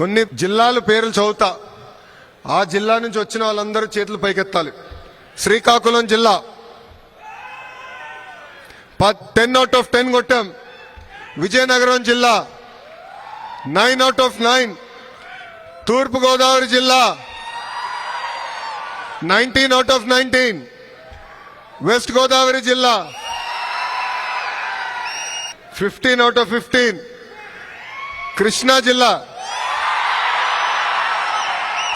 కొన్ని జిల్లాల పేర్లు చదువుతా. ఆ జిల్లా నుంచి వచ్చిన వాళ్ళందరూ చేతులు పైకెత్తాలి. శ్రీకాకుళం జిల్లా. టెన్ అవుట్ ఆఫ్ టెన్ కొట్టాం. విజయనగరం జిల్లా. Nine out of nine Thurpu Godavari జిల్లా. Nineteen out of nineteen west Godavari జిల్లా. Fifteen out of fifteen Krishna జిల్లా.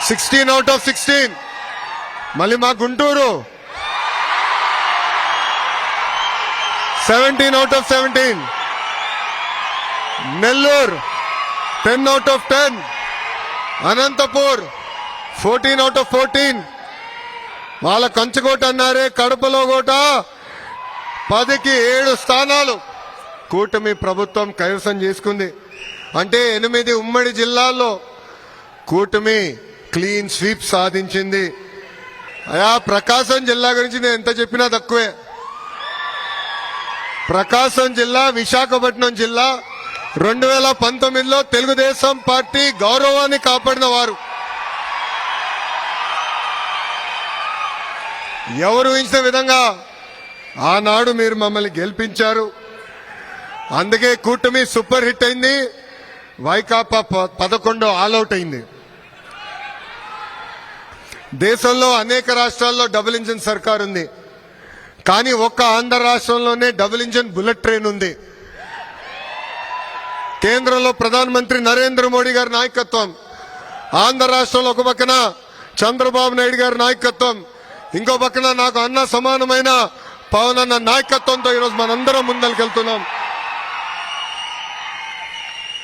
సిక్స్టీన్ అవుట్ ఆఫ్ సిక్స్టీన్ మళ్ళీ మా Guntur. Seventeen out of seventeen Nellore. Ten out of ten Anantapur. Fourteen out of fourteen వాళ్ళ కంచుకోట అన్నారే కడపలో కోట. పదికి ఏడు స్థానాలు. కూటమి ప్రభుత్వం కైవసం చేసుకుంది. అంటే ఎనిమిది ఉమ్మడి జిల్లాల్లో కూటమి క్లీన్ స్వీప్ సాధించింది. అయా ప్రకాశం జిల్లా గురించి నేను ఎంత చెప్పినా తక్కువే. ప్రకాశం జిల్లా విశాఖపట్నం జిల్లా రెండు వేల పంతొమ్మిదిలో తెలుగుదేశం పార్టీ గౌరవాన్ని కాపాడిన వారు. ఎవరు ఊహించిన విధంగా ఆనాడు మీరు మమ్మల్ని గెలిపించారు. అందుకే కూటమి సూపర్ హిట్ అయింది. వైకాపా పదకొండు పదకొండో ఆల్అౌట్ అయింది. దేశంలో అనేక రాష్ట్రాల్లో డబుల్ ఇంజిన్ సర్కార్ ఉంది. కానీ ఒక్క ఆంధ్ర రాష్ట్రంలోనే డబుల్ ఇంజిన్ బుల్లెట్ ట్రైన్ ఉంది. కేంద్రంలో ప్రధానమంత్రి నరేంద్ర మోడీ గారి నాయకత్వం. ఆంధ్ర రాష్ట్రంలో ఒక పక్కన చంద్రబాబు నాయుడు గారి నాయకత్వం. ఇంకో పక్కన నాకు అన్న సమానమైన పవన్ అన్న నాయకత్వంతో ఈరోజు మనందరం ముందరికెళ్తున్నాం.